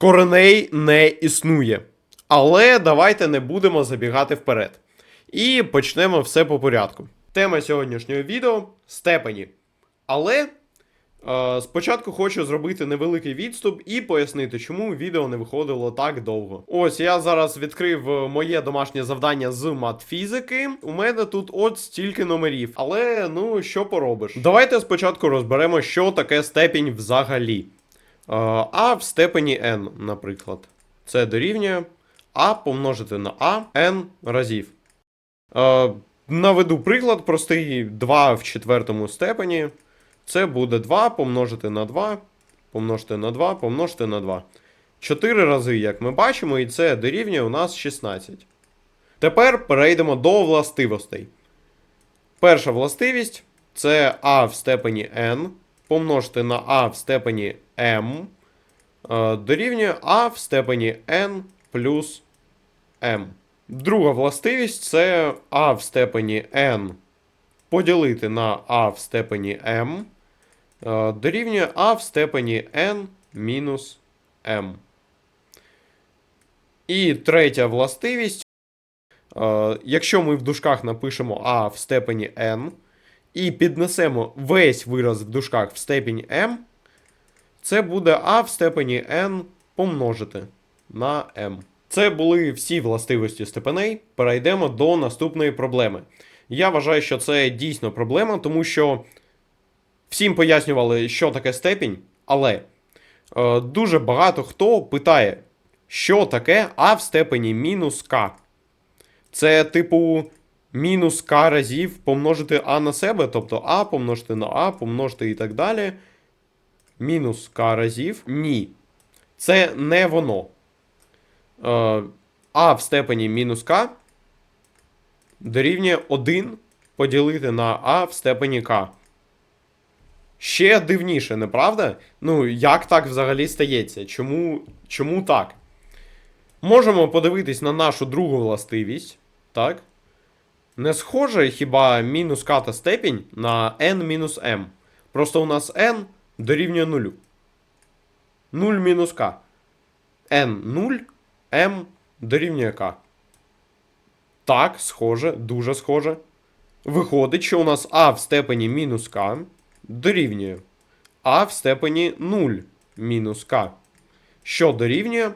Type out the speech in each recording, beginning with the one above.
Кореней не існує. Але давайте не будемо забігати вперед. І почнемо все по порядку. Тема сьогоднішнього відео степені. Але е, спочатку хочу зробити невеликий відступ і пояснити, чому відео не виходило так довго. Ось я зараз відкрив е, моє домашнє завдання з матфізики. У мене тут от стільки номерів. Але ну що поробиш? Давайте спочатку розберемо, що таке степінь взагалі. А в степені n, наприклад. Це дорівнює А помножити на А n разів. Наведу приклад простий 2 в четвертому степені. Це буде 2 помножити на 2, помножити на 2, помножити на 2. 4 рази, як ми бачимо, і це дорівнює у нас 16. Тепер перейдемо до властивостей. Перша властивість це а в степені n помножити на а в степені m е, дорівнює а в степені n плюс m. Друга властивість це а в степені n поділити на а в степені m е, дорівнює а в степені n мінус m. І третя властивість. е, Якщо ми в дужках напишемо а в степені n і піднесемо весь вираз в дужках в степінь m, це буде а в степені n помножити на m. Це були всі властивості степеней. Перейдемо до наступної проблеми. Я вважаю, що це дійсно проблема, тому що всім пояснювали, що таке степінь, але е, дуже багато хто питає, що таке а в степені мінус k. Це, типу, мінус k разів помножити а на себе, тобто а помножити на а, помножити і так далі. Мінус k разів. Ні. Це не воно. Е, а в степені мінус k дорівнює 1 поділити на а в степені k. Ще дивніше, не правда? Ну, як так взагалі стається? Чому, чому так? Можемо подивитись на нашу другу властивість. Так? Не схоже хіба мінус k та степінь на n мінус m. Просто у нас n дорівнює 0. 0 мінус k. n 0, m дорівнює k. Так, схоже, дуже схоже. Виходить, що у нас а в степені мінус k дорівнює а в степені 0 мінус k. Що дорівнює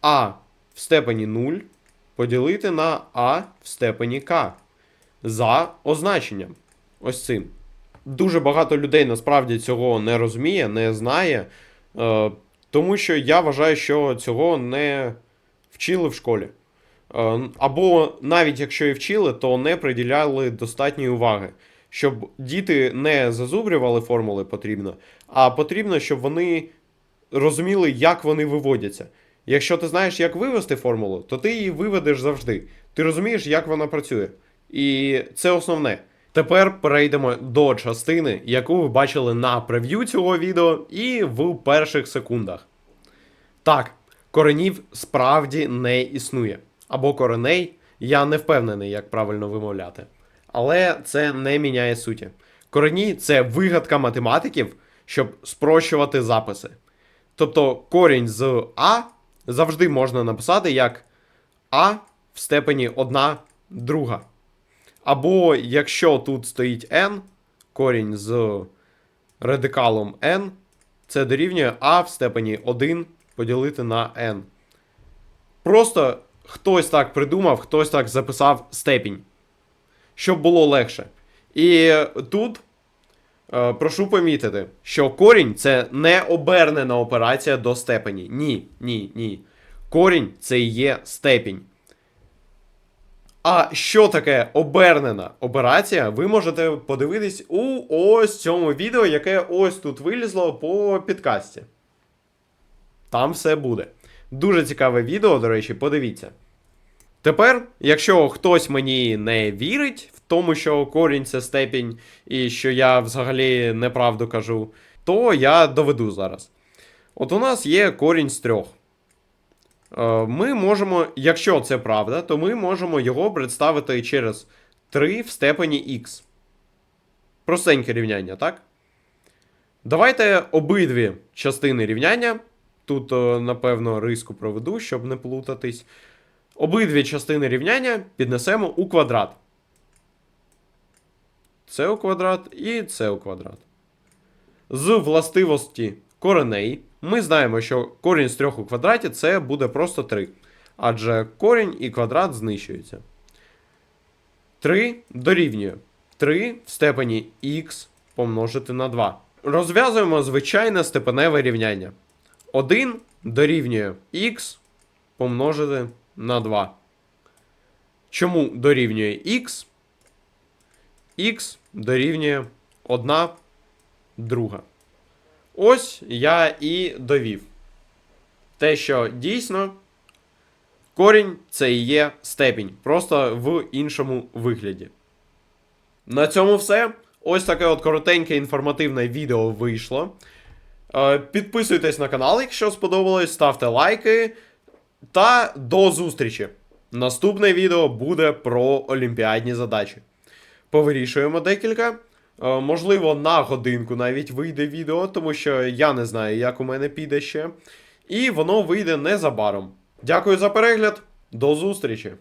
а в степені 0 поділити на а в степені k. За означенням. Ось цим. Дуже багато людей насправді цього не розуміє, не знає. Е, тому що я вважаю, що цього не вчили в школі. Е, Або навіть якщо і вчили, то не приділяли достатньої уваги. Щоб діти не зазубрювали формули потрібно, а потрібно, щоб вони розуміли, як вони виводяться. Якщо ти знаєш, як вивести формулу, то ти її виведеш завжди. Ти розумієш, як вона працює. І це основне. Тепер перейдемо до частини, яку ви бачили на прев'ю цього відео і в перших секундах. Так, коренів справді не існує. Або кореней, я не впевнений, як правильно вимовляти. Але це не міняє суті. Корені це вигадка математиків, щоб спрощувати записи. Тобто корінь з А завжди можна написати як А в степені 1 друга. Або якщо тут стоїть n, корінь з радикалом n, це дорівнює а в степені 1 поділити на n. Просто хтось так придумав, хтось так записав степінь, щоб було легше. І тут е, прошу помітити, що корінь це не обернена операція до степені. Ні, ні, ні. Корінь це є степінь. А що таке обернена операція, ви можете подивитись у ось цьому відео, яке ось тут вилізло по підкасті. Там все буде. Дуже цікаве відео, до речі, подивіться. Тепер, якщо хтось мені не вірить в тому, що корінь це степінь, і що я взагалі неправду кажу, то я доведу зараз. От у нас є корінь з трьох. Е, Ми можемо, якщо це правда, то ми можемо його представити через 3 в степені х. Простеньке рівняння, так? Давайте обидві частини рівняння Тут, е, напевно, риску проведу, щоб не плутатись. Обидві частини рівняння піднесемо у квадрат. Це у квадрат і це у квадрат. З властивості кореней ми знаємо, що корінь з 3 у квадраті це буде просто 3. Адже корінь і квадрат знищуються. 3 дорівнює 3 в степені х помножити на 2. Розв'язуємо звичайне степеневе рівняння. 1 дорівнює х помножити на 2. Чому дорівнює х? х дорівнює 1 друга. Ось я і довів. Те, що дійсно корінь це і є степінь, просто в іншому вигляді. На цьому все. Ось таке от коротеньке інформативне відео вийшло. Е, Підписуйтесь на канал, якщо сподобалось, ставте лайки. Та до зустрічі! Наступне відео буде про олімпіадні задачі. Повирішуємо декілька. Е, Можливо, на годинку навіть вийде відео, тому що я не знаю, як у мене піде ще. І воно вийде незабаром. Дякую за перегляд. До зустрічі!